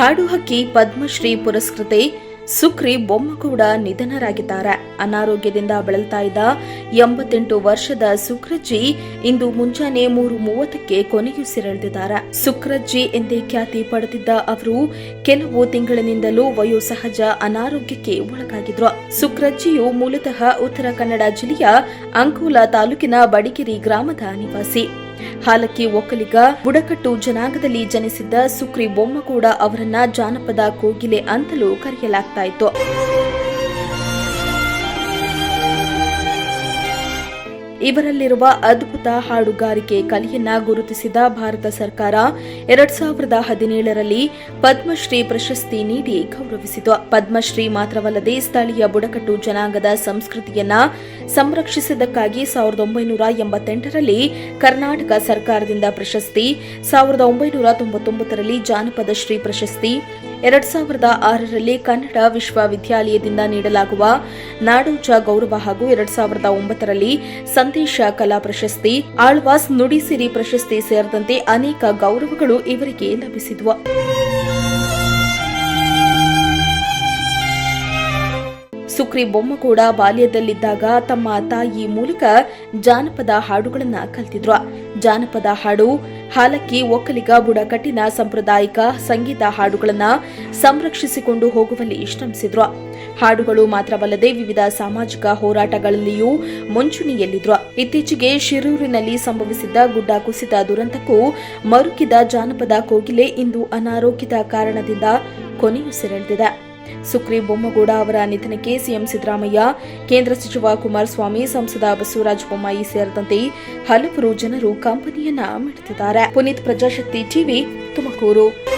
ಹಾಡು ಹಕ್ಕಿ ಪದ್ಮಶ್ರೀ ಪುರಸ್ಕೃತೆ ಸುಕ್ರಿ ಬೊಮ್ಮಗೌಡ ನಿಧನರಾಗಿದ್ದಾರೆ. ಅನಾರೋಗ್ಯದಿಂದ ಬಳಲ್ತಾ ಇದ್ದ ಎಂಬತ್ತೆಂಟು ವರ್ಷದ ಸುಕ್ರಜ್ಜಿ ಇಂದು ಮುಂಜಾನೆ ಮೂರು ಮೂವತ್ತಕ್ಕೆ ಕೊನೆಯುಸಿರೆಳೆದಿದ್ದಾರೆ ಸುಕ್ರಜ್ಜಿ ಎಂದೇ ಖ್ಯಾತಿ ಪಡೆದಿದ್ದ ಅವರು ಕೆಲವು ತಿಂಗಳಿನಿಂದಲೂ ವಯೋಸಹಜ ಅನಾರೋಗ್ಯಕ್ಕೆ ಒಳಗಾಗಿದ್ರು. ಸುಕ್ರಜ್ಜಿಯು ಮೂಲತಃ ಉತ್ತರ ಕನ್ನಡ ಜಿಲ್ಲೆಯ ಅಂಕೋಲಾ ತಾಲೂಕಿನ ಬಡಿಗೆರೆ ಗ್ರಾಮದ ನಿವಾಸಿ. ಹಾಲಕ್ಕಿ ಒಕ್ಕಲಿಗ ಬುಡಕಟ್ಟು ಜನಾಂಗದಲ್ಲಿ ಜನಿಸಿದ್ದ ಸುಕ್ರಿ ಬೊಮ್ಮಗೌಡ ಅವರನ್ನ ಜಾನಪದ ಕೋಗಿಲೆ ಅಂತಲೂ ಕರೆಯಲಾಗ್ತಾ ಇತ್ತು. ಇವರಲ್ಲಿರುವ ಅದ್ಭುತ ಹಾಡುಗಾರಿಕೆ ಕಲೆಯನ್ನ ಗುರುತಿಸಿದ ಭಾರತ ಸರ್ಕಾರ ಎರಡ್ ಸಾವಿರದ ಹದಿನೇಳರಲ್ಲಿ ಪದ್ಮಶ್ರೀ ಪ್ರಶಸ್ತಿ ನೀಡಿ ಗೌರವಿಸಿತು. ಪದ್ಮಶ್ರೀ ಮಾತ್ರವಲ್ಲದೆ ಸ್ಥಳೀಯ ಬುಡಕಟ್ಟು ಜನಾಂಗದ ಸಂಸ್ಕೃತಿಯನ್ನ ಸಂರಕ್ಷಿಸಿದ್ದಕ್ಕಾಗಿ ಸಾವಿರದ ಒಂಬೈನೂರ ಎಂಬತ್ತೆಂಟರಲ್ಲಿ ಕರ್ನಾಟಕ ಸರ್ಕಾರದಿಂದ ಪ್ರಶಸ್ತಿ, ಸಾವಿರದ ಒಂಬೈನೂರ ತೊಂಬತ್ತೊಂಬತ್ತರಲ್ಲಿ ಜಾನಪದ ಶ್ರೀ ಪ್ರಶಸ್ತಿ, ಎರಡ್ ಸಾವಿರದ ಆರರಲ್ಲಿ ಕನ್ನಡ ವಿಶ್ವವಿದ್ಯಾಲಯದಿಂದ ನೀಡಲಾಗುವ ನಾಡೋಜ ಗೌರವ ಹಾಗೂ ಎರಡ್ ಸಾವಿರದ ಒಂಬತ್ತರಲ್ಲಿ ಸಂದೇಶ ಕಲಾ ಪ್ರಶಸ್ತಿ, ಆಳ್ವಾಸ್ ನುಡಿಸಿರಿ ಪ್ರಶಸ್ತಿ ಸೇರಿದಂತೆ ಅನೇಕ ಗೌರವಗಳು ಇವರಿಗೆ ಲಭಿಸಿದ್ವು. ಸುಕ್ರಿ ಬೊಮ್ಮ ಕೂಡ ಬಾಲ್ಯದಲ್ಲಿದ್ದಾಗ ತಮ್ಮ ತಾಯಿ ಮೂಲಕ ಜಾನಪದ ಹಾಡುಗಳನ್ನು ಕಲ್ತಿದ್ರು. ಜಾನಪದ ಹಾಡು, ಹಾಲಕ್ಕಿ, ಒಕ್ಕಲಿಗ, ಬುಡಕಟ್ಟಿನ ಸಾಂಪ್ರದಾಯಿಕ ಸಂಗೀತ ಹಾಡುಗಳನ್ನು ಸಂರಕ್ಷಿಸಿಕೊಂಡು ಹೋಗುವಲ್ಲಿ ಶ್ರಮಿಸಿದ್ರು. ಹಾಡುಗಳು ಮಾತ್ರವಲ್ಲದೆ ವಿವಿಧ ಸಾಮಾಜಿಕ ಹೋರಾಟಗಳಲ್ಲಿಯೂ ಮುಂಚೂಣಿಯಲ್ಲಿದ್ರು. ಇತ್ತೀಚೆಗೆ ಶಿರೂರಿನಲ್ಲಿ ಸಂಭವಿಸಿದ್ದ ಗುಡ್ಡ ಕುಸಿತ ದುರಂತಕ್ಕೂ ಮರುಕಿದ ಜಾನಪದ ಕೋಗಿಲೆ ಇಂದು ಅನಾರೋಗ್ಯದ ಕಾರಣದಿಂದ ಕೊನೆಯುಸಿರೆಳೆದಿದೆ. ಸುಕ್ರಿ ಬೊಮ್ಮಗೌಡ ಅವರ ನಿಧನಕ್ಕೆ ಸಿಎಂ ಸಿದ್ದರಾಮಯ್ಯ, ಕೇಂದ್ರ ಸಚಿವ ಕುಮಾರಸ್ವಾಮಿ, ಸಂಸದ ಬಸವರಾಜ ಬೊಮ್ಮಾಯಿ ಸೇರಿದಂತೆ ಹಲವರು ಜನರು ಕಂಪನಿಯನ್ನ ಮಿಡಿದಿದ್ದಾರೆ. ಪುನೀತ್ ಪ್ರಜಾಶಕ್ತಿ ಟಿವಿ ತುಮಕೂರು.